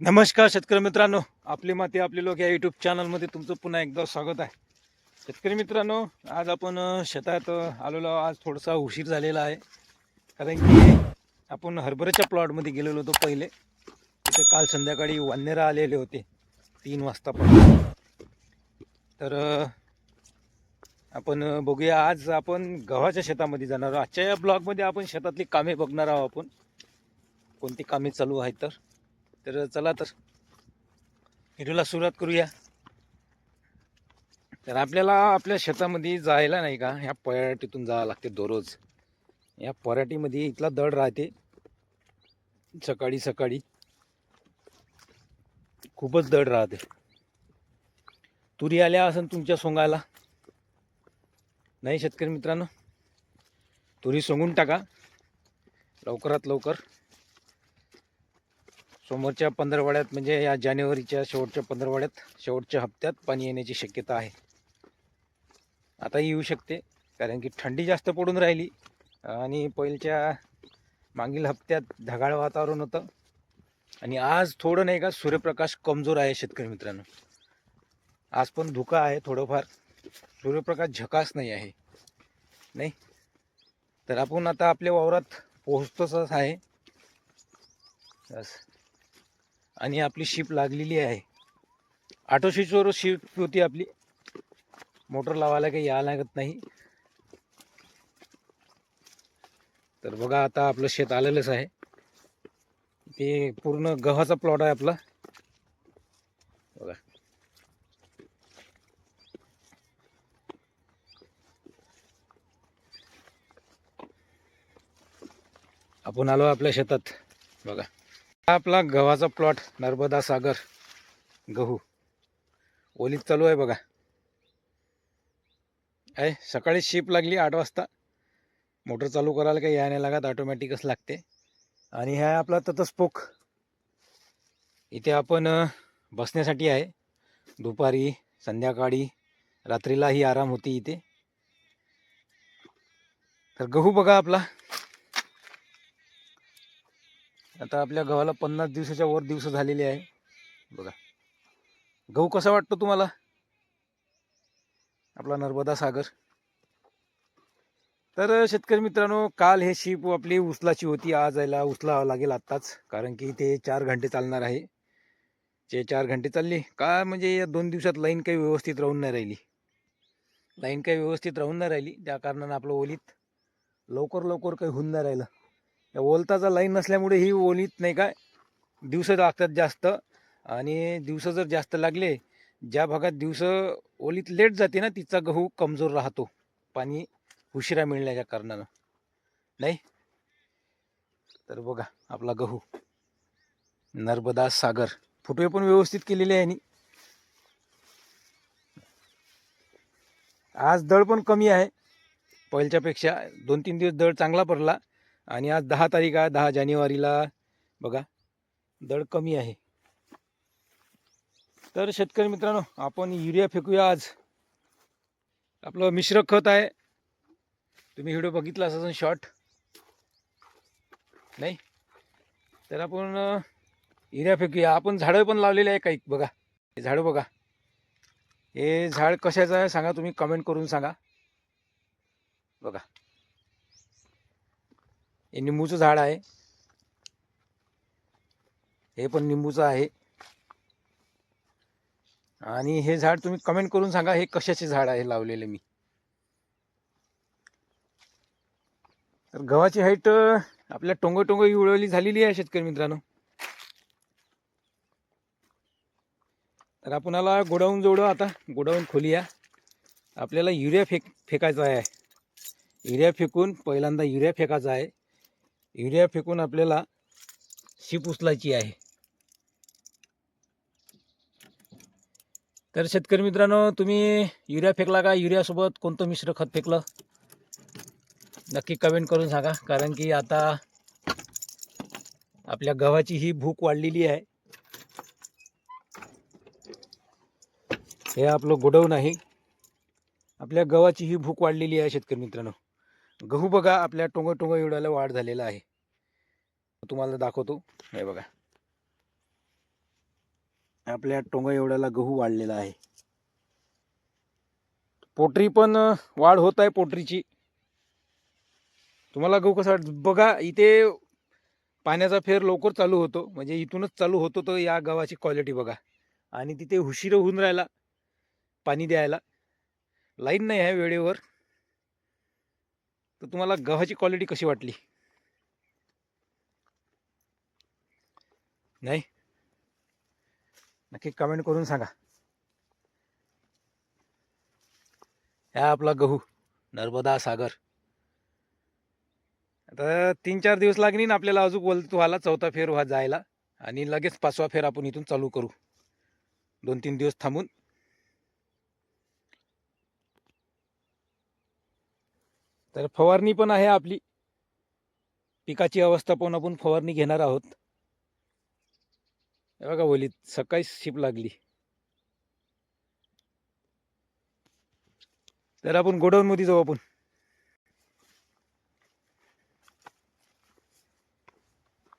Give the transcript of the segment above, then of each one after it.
नमस्कार शेतकरी मित्रांनो. आपली माती आपले लोक या यूट्यूब चॅनलमध्ये तुमचं पुन्हा एकदा स्वागत आहे. शेतकरी मित्रांनो आज आपण शेतात आलेलो आज थोडासा उशीर झालेला आहे. कारण की आपण हरभऱ्याच्या प्लॉटमध्ये गेलेलो होतो पहिले. तिथे काल संध्याकाळी वानेरा आलेले होते तीन वाजता पण तर आपण बघूया. आज आपण गव्हाच्या शेतामध्ये जाणार आहोत. आजच्या या ब्लॉगमध्ये आपण शेतातली कामे बघणार आहोत आपण. कोणती कामे चालू आहेत तर? तर चला तर. व्हिडिओला सुरुवात करूया. तर आपल्याला आपल्या शेतामध्ये जायला नाही का? ह्या पराठीतून जावं लागते दररोज. या पराठीमध्ये इथला दड राहते. सकाळी सकाळी. खूपच दड राहते. तुरी आल्या असन तुमच्या सोंगायला नाही शेतकरी मित्रांनो? तुरी सोंगून टाका. लवकरात लवकर. समोरच्या पंधरवड्यात म्हणजे या जानेवारीच्या शेवटच्या पंधरवड्यात शेवटच्या हप्त्यात पाणी येण्याची शक्यता आहे. आताही येऊ शकते कारण की थंडी जास्त पडून राहिली. आणि पहिलच्या मागील हप्त्यात ढगाळ वातावरण होतं. आणि आज थोडं नाही का सूर्यप्रकाश कमजोर आहे शेतकरी मित्रांनो. आज पण धुका आहे थोडंफार. सूर्यप्रकाश झकास नाही आहे. नाही? तर आपण आता आपल्या वावरात पोहोचतोच आहे. बस. आणि आपली शिप लागलेली आहे. ऑटो स्विचवर शिप होती आपली. मोटर लावायला काही यायला लागत नाही. तर बघा आता आपलं शेत आलेलंच आहे. ते पूर्ण गव्हाचा प्लॉट आहे आपला. बघा. आपण आलो आपल्या शेतात. बघा. आपला गव्हाचा प्लॉट नर्मदा सागर गहू. ओलीत चालू आहे बघा. आहे सकाळी शिप लागली आठ वाजता. मोटर चालू करायला काही यायला लागत ऑटोमॅटिकच लागते. आणि हा आपला ततस्पोक इथे आपण बसण्यासाठी आहे. दुपारी संध्याकाळी रात्रीलाही आराम होती इथे. तर गहू बघा आपला. आता आपल्या गव्हाला पन्नास दिवसाच्या वर दिवस झालेले आहे. बघा. गहू कसा वाटतो तुम्हाला? आपला नर्मदा सागर. तर शेतकरी मित्रांनो काल हे शीप आपली उचलाची होती. आज यायला उचलावं लागेल आत्ताच कारण की ते चार घंटे चालणार आहे. ते चार घंटे चालली का म्हणजे या दोन दिवसात लाईन काही व्यवस्थित राहून नाही राहिली. लाईन काही व्यवस्थित राहून नाही राहिली. त्या कारणानं आपलं ओलीत लवकर लवकर काही होऊन नाही राहिलं. या ओलताचा लाईन नसल्यामुळे ही ओलीत नाही काय दिवस लागतात जास्त. आणि दिवस जर जास्त लागले ज्या भागात दिवस ओलीत लेट जाते ना तिचा गहू कमजोर राहतो. पाणी उशिरा मिळण्याच्या कारणानं. नाही? तर बघा आपला गहू. नर्मदा सागर. फुटवे पण व्यवस्थित केलेले आहे आज दळ पण कमी आहे. पहिल्यापेक्षा दोन तीन दिवस दळ चांगला पडला आणि आज दहा तारीख आहे दहा जानेवारीला. बघा दर कमी आहे. तर शेतकरी मित्रांनो आपण युरिया फेकूया आज. आपलं मिश्र खत आहे. तुम्ही व्हिडिओ बघितला असाल शॉर्ट नाही? तर आपण युरिया फेकूया. आपण झाडं पण लावलेले आहे काही बघा. हे झाडं बघा. हे झाड कशाचं आहे सांगा तुम्ही कमेंट करून सांगा. बघा. हे निंबूचं झाड आहे. हे पण निंबूचं आहे. आणि हे झाड तुम्ही कमेंट करून सांगा हे कशाचे झाड आहे लावलेले मी. तर गव्हाची हाईट आपल्या टोंग टोंग उळवली झालेली आहे शेतकरी मित्रांनो. तर आपण आला गोडाऊन जोडू आता गोडाऊन खोलूया. आपल्याला युरिया फेक फेकायचा आहे. युरिया फेकून पहिल्यांदा युरिया फेकायचा आहे. युरिया फेकून आपल्याला शीप उचलायची आहे. तर शेतकरी मित्रांनो तुम्ही युरिया फेकला का? युरियासोबत कोणतं मिश्र खत फेकलं? नक्की कमेंट करून सांगा कारण की आता आपल्या गव्हाची ही भूक वाढलेली आहे. हे आपलं गोडाऊन आहे. आपल्या गव्हाची ही भूक वाढलेली आहे शेतकरी मित्रांनो. गहू बघा आपल्या टोंग टोंग एवढ्याला वाढ झालेला आहे. तुम्हाला दाखवतो. हे बघा. आपल्या टोंग एवढ्याला गहू वाढलेला आहे. पोटरी पण वाढ होत आहे पोटरीची. तुम्हाला गहू कसा वाट बघा इथे पाण्याचा फेर लवकर चालू होतो. म्हणजे इथूनच चालू होतो तर या गव्हाची क्वालिटी बघा. आणि तिथे उशीर होऊन राहिला पाणी द्यायला. लाईन नाही आहे वेळेवर. तर तुम्हाला गव्हाची क्वालिटी कशी वाटली? नाही? नक्की कमेंट करून सांगा. हा आपला गहू नर्मदा सागर. आता तीन चार दिवस लागली ना आपल्याला अजून बोलतो आला चौथा फेर व्हा जायला. आणि लगेच पाचवा फेर आपण इथून चालू करू. दोन तीन दिवस थांबून. तर फवारणी पण आहे आपली. पिकाची अवस्था पण आपण फवारणी घेणार आहोत. हे बघा ओलीत सकाळी शिप लागली. तर आपण गोडाऊन मध्ये जाऊ आपण.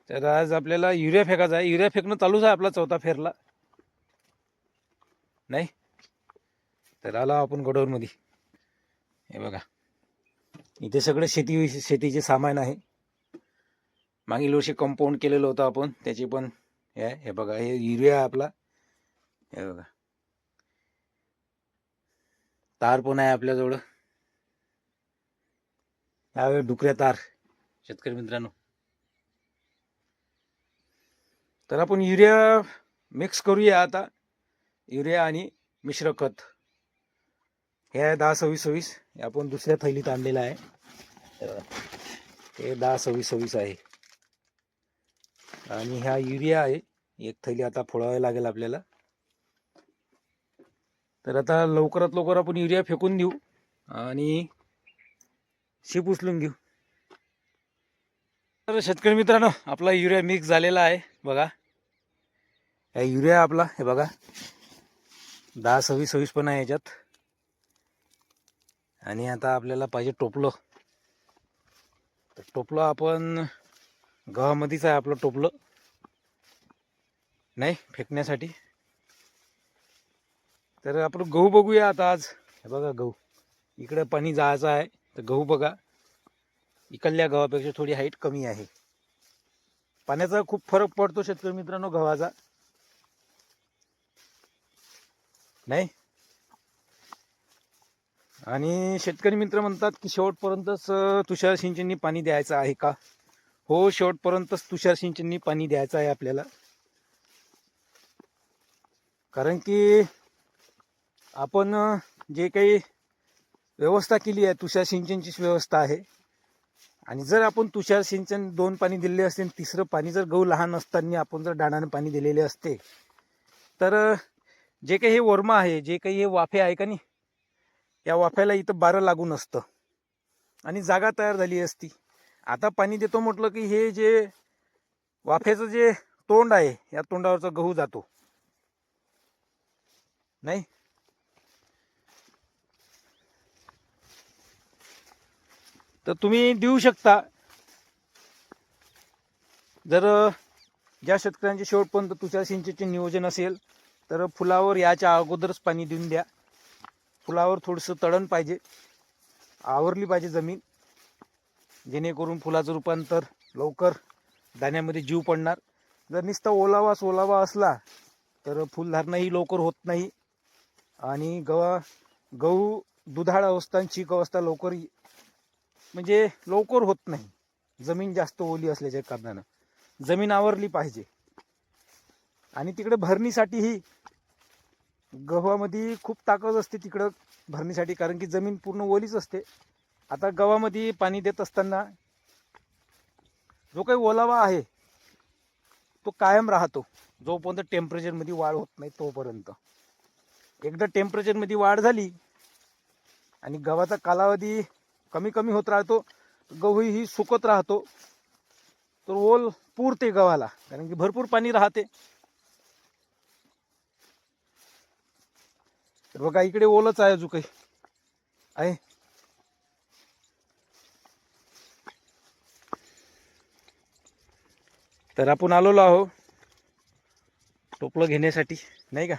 तर आज आपल्याला युरिया फेकायचा आहे. युरिया फेकणं चालूच आहे आपला चौथा फेरला. नाही? तर आला आपण गोडाऊन मध्ये. हे बघा. इथे सगळं शेती शेतीचे सामान आहे. मागील वर्षी कंपाऊंड केलेलं होतं आपण त्याची पण हे हे बघा हे युरिया आहे आपला. हे बघा. तार पण आहे आपल्याजवळ. यावेळी डुकऱ्या तार? शेतकरी मित्रांनो. तर आपण युरिया मिक्स करूया आता. युरिया आणि मिश्र खत. हे आहे दहा सव्वीस सव्वीस. हे आपण दुसऱ्या थैलीत आणलेलं आहे. हे दहा सव्वीस सव्वीस आहे. आणि ह्या युरिया आहे. एक थैली आता फोडावी लागेल आपल्याला. तर आता लवकरात लवकर आपण युरिया फेकून देऊ आणि शिप उचलून घेऊ. तर शेतकरी मित्रांनो आपला युरिया मिक्स झालेला आहे. बघा. हा युरिया आपला हे बघा. दहा सव्वीस सव्वीस पण आहे याच्यात. आणि आता आपल्याला पाहिजे टोपलं. तर टोपलं आपण गव्हामध्येच आहे आपलं टोपलं. नाही फेकण्यासाठी. तर आपण गहू बघूया आता आज. हे बघा गहू. इकडे पाणी जायचं आहे तर गहू बघा. इकडल्या गव्हापेक्षा थोडी हाईट कमी आहे. पाण्याचा खूप फरक पडतो शेतकरी मित्रांनो गव्हाचा. नाही? आणि शेतकरी मित्र म्हणतात की शेवटपर्यंतच तुषार सिंचननी पाणी द्यायचं आहे का? हो शेवटपर्यंतच तुषार सिंचननी पाणी द्यायचं आहे आपल्याला. कारण की आपण जे काही व्यवस्था केली आहे तुषार सिंचनचीच व्यवस्था आहे. आणि जर आपण तुषार सिंचन दोन पाणी दिलेले असते आणि तिसरं पाणी जर गहू लहान असताना आपण जर डाणानं पाणी दिलेले असते तर जे काही हे वर्मा आहे जे काही हे वाफे आहे का नाही या वाफ्याला इथं बारं लागून असतं. आणि जागा तयार झाली असती. आता पाणी देतो म्हटलं की हे जे वाफ्याचं जे तोंड आहे या तोंडावरचा गहू जातो. नाही? तर तुम्ही देऊ शकता. जर ज्या शेतकऱ्यांचे शेवटपर्यंत तुषार सिंचनचे नियोजन असेल तर फुलावर याच्या अगोदरच पाणी देऊन द्या. फुलावर थोडंसं तळण पाहिजे. आवरली पाहिजे जमीन. जेणेकरून फुलाचं रूपांतर लवकर दाण्यामध्ये जीव पडणार. जर नुसता ओलावा सोलावा असला तर फुलधारणाही लवकर होत नाही. आणि गवा गहू दुधाळ अवस्था आणि चीक अवस्था लवकर म्हणजे लवकर होत नाही. जमीन जास्त ओली असल्याच्या कारणानं. जमीन आवरली पाहिजे. आणि तिकडे भरणीसाठीही गव्हामध्ये खूप ताकद असते तिकडं भरणीसाठी कारण की जमीन पूर्ण ओलीच असते. आता गव्हामध्ये पाणी देत असताना जो काही ओलावा आहे तो कायम राहतो. जोपर्यंत टेम्परेचरमध्ये वाढ होत नाही तोपर्यंत. एकदा टेम्परेचरमध्ये वाढ झाली आणि गव्हाचा कालावधी कमी कमी होत राहतो गहू ही सुकत राहतो तर ओल पुरते गव्हाला कारण की भरपूर पाणी राहते. तर बघा इकडे ओलच आहे अजून काही. आहे. तर आपण आलेलो आहो टोपलं घेण्यासाठी नाही का?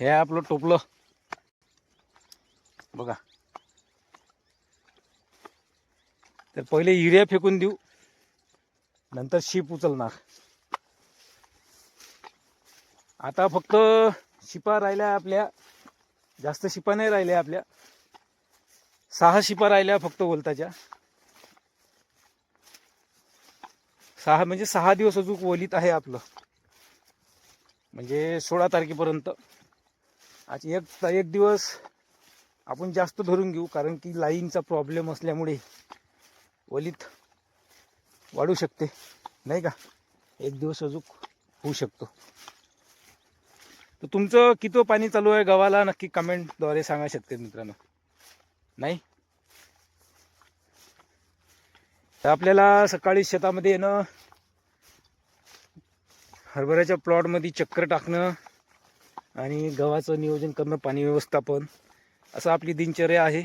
हे आपलं टोपलं. बघा. तर पहिले युरिया फेकून देऊ. नंतर शीप उचलणार. आता फक्त शिपा राहिल्या आपल्या जास्त शिपा नाही राहिल्या आपल्या. सहा शिपा राहिल्या फक्त वलताच्या. सहा म्हणजे सहा दिवस अजून ओलीत आहे आपलं. म्हणजे सोळा तारखेपर्यंत. आज एक एक दिवस आपण जास्त धरून घेऊ कारण की लाईनचा प्रॉब्लेम असल्यामुळे वलीत वाढू शकते नाही का? एक दिवस अजून होऊ शकतो. तर तुमचं किती पाणी चालू आहे गव्हाला नक्की कमेंटद्वारे सांगा शेतकरी मित्रांनो. नाही? तर आपल्याला सकाळी शेतामध्ये येणं हरभऱ्याच्या प्लॉटमध्ये चक्कर टाकणं आणि गव्हाचं नियोजन करणं पाणी व्यवस्थापन असं आपली दिनचर्या आहे.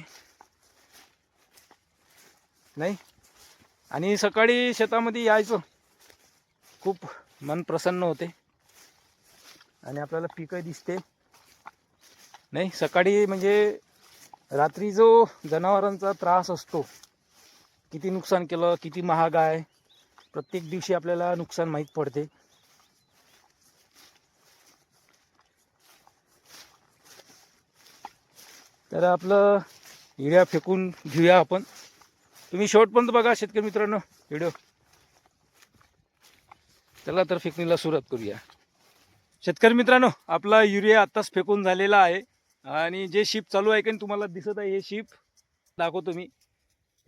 नाही? आणि सकाळी शेतामध्ये यायचं. खूप मन प्रसन्न होते. आणि आपल्याला पिकं दिसते. नाही सकाळी म्हणजे रात्री जो जनावरांचा त्रास असतो किती नुकसान केलं किती महाग आहे प्रत्येक दिवशी आपल्याला नुकसान माहीत पडते. तर आपलं युरिया फेकून घेऊया आपण. तुम्ही शेवटपर्यंत बघा शेतकरी मित्रांनो व्हिडिओ चला तर फेकणीला सुरुवात करूया. शेतकरी मित्रांनो आपला युरिया आत्ताच फेकून झालेला आहे. आणि जे शिप चालू आहे का नाही तुम्हाला दिसत आहे हे शिप दाखवतो मी.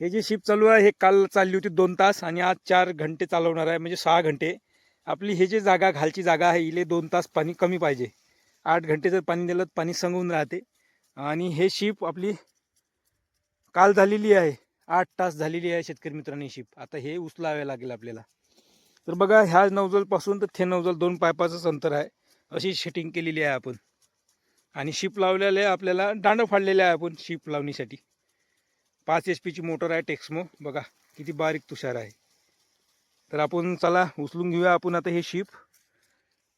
हे जे शिप चालू आहे हे काल चालली होती दोन तास आणि आज चार घंटे चालवणार आहे म्हणजे सहा घंटे. आपली हे जे जागा खालची जागा आहे इले दोन तास पाणी कमी पाहिजे. आठ घंटे जर पाणी दिलं तर पाणी संगून राहते. आणि हे शिप आपली काल झालेली आहे. आठ तास झालेली आहे शेतकरी मित्रांनी शिप आता हे उचलावे लागेल आपल्याला. तर बघा ह्या नवजलपासून तर थे नवजल दोन पायपाचंच अंतर आहे. अशी शेटिंग केलेली आहे आपण. आणि शिप लावलेले आहे आपल्याला दांडं फाडलेले आहे आपण शिप लावणीसाठी. पाच एच पीची मोटर आहे टेक्समो बघा किती बारीक तुषार आहे. तर आपण चला उचलून घेऊया आपण आता हे शिप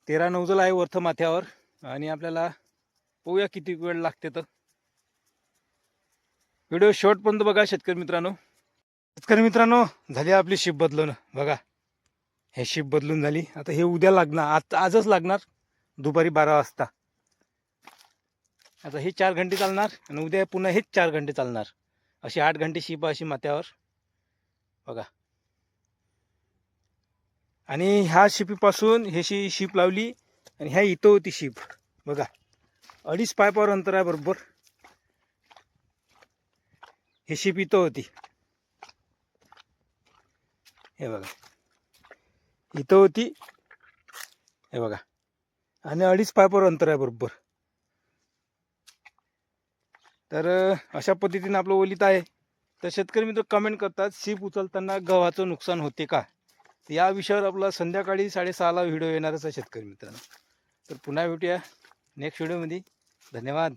तेरा नवजल आहे वर्थ माथ्यावर. आणि आपल्याला पाहूया किती वेळ लागते तर. व्हिडिओ शेवटपर्यंत बघा शेतकरी मित्रांनो. शेतकरी मित्रांनो झाली आपली शिप बदलून. बघा हे शिप बदलून झाली. आता हे उद्या लागणार आज आजच लागणार दुपारी बारा वाजता. आता हे चार घंटे चालणार आणि उद्या पुन्हा हेच चार घंटे चालणार. अशी आठ घंटे शिप अशी माथ्यावर. बघा. आणि ह्या शिपीपासून हे शी शिप लावली आणि ह्या इथं होती शिप बघा. अडीच पायपावर अंतर आहे बरोबर. हे शिप इथं होती. हे बघा. इथं होती. हे बघा. आणि अडीच पायपर अंतर आहे बरोबर. तर अशा पद्धतीने आपलं ओलित आहे. तर शेतकरी मित्र कमेंट करतात सीप उचलताना गव्हाचं नुकसान होते का? या विषयावर आपला संध्याकाळी साडेसहाला व्हिडिओ येणारच आहे शेतकरी मित्रांनो. तर पुन्हा भेटूया नेक्स्ट व्हिडिओमध्ये धन्यवाद.